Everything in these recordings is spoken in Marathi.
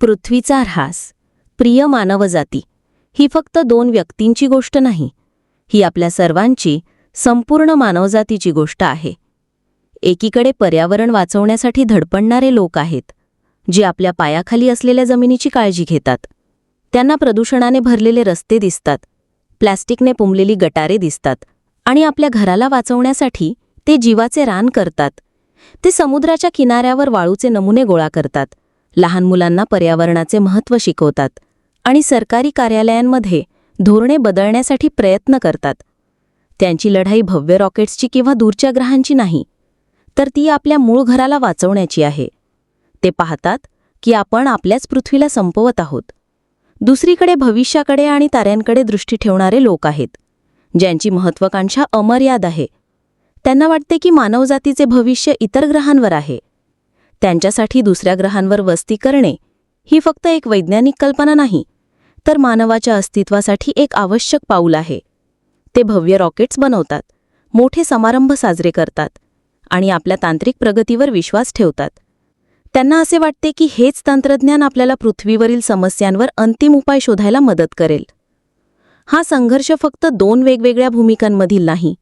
पृथ्वीचा ऱ्हास प्रिय मानवजाती ही फक्त दोन व्यक्तींची गोष्ट नाही ही आपल्या सर्वांची संपूर्ण मानवजातीची गोष्ट आहे. एकीकडे पर्यावरण वाचवण्यासाठी धडपडणारे लोक आहेत जे आपल्या पायाखाली असलेल्या जमिनीची काळजी घेतात. त्यांना प्रदूषणाने भरलेले रस्ते दिसतात प्लॅस्टिकने पुंबलेली गटारे दिसतात आणि आपल्या घराला वाचवण्यासाठी ते जीवाचे रान करतात. ते समुद्राच्या किनाऱ्यावर वाळूचे नमुने गोळा करतात. लहान मुलांना पर्यावरणाचे महत्त्व शिकवतात आणि सरकारी कार्यालयांमध्ये धोरणे बदलण्यासाठी प्रयत्न करतात. त्यांची लढाई भव्य रॉकेट्सची किंवा दूरच्या ग्रहांची नाही तर ती आपल्या मूळ घराला वाचवण्याची आहे. ते पाहतात की आपण आपल्याच पृथ्वीला संपवत आहोत. दुसरीकडे भविष्याकडे आणि ताऱ्यांकडे दृष्टी ठेवणारे लोक आहेत ज्यांची महत्वाकांक्षा अमर्याद आहे. त्यांना वाटते की मानवजातीचे भविष्य इतर ग्रहांवर आहे. त्यांच्यासाठी दुसऱ्या ग्रहांवर वस्ती करणे ही फक्त एक वैज्ञानिक कल्पना नाही तर मानवाच्या अस्तित्वासाठी एक आवश्यक पाऊल आहे. ते भव्य रॉकेट्स बनवतात मोठे समारंभ साजरे करतात आणि आपल्या तांत्रिक प्रगतीवर विश्वास ठेवतात. त्यांना असे वाटते की हेच तंत्रज्ञान आपल्याला पृथ्वीवरील समस्यांवर अंतिम उपाय शोधायला मदत करेल. हा संघर्ष फक्त दोन वेगवेगळ्या भूमिकांमधील नाही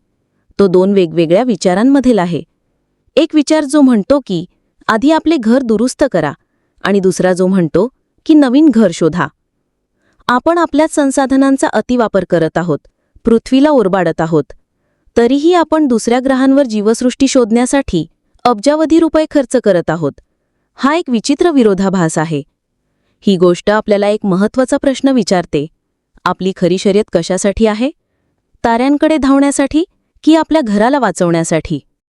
तो दोन वेगवेगळ्या विचारांमधील आहे. एक विचार जो म्हणतो की आधी आपले घर दुरुस्त करा आणि दुसरा जो म्हणतो की नवीन घर शोधा. आपण आपल्याच संसाधनांचा अतिवापर करत आहोत पृथ्वीला ओरबाडत आहोत. तरीही आपण दुसऱ्या ग्रहांवर जीवसृष्टी शोधण्यासाठी अब्जावधी रुपये खर्च करत आहोत. हा एक विचित्र विरोधाभास आहे. ही गोष्ट आपल्याला एक महत्त्वाचा प्रश्न विचारते. आपली खरी शर्यत कशासाठी आहे? ताऱ्यांकडे धावण्यासाठी की आपल्या घराला वाचवण्यासाठी?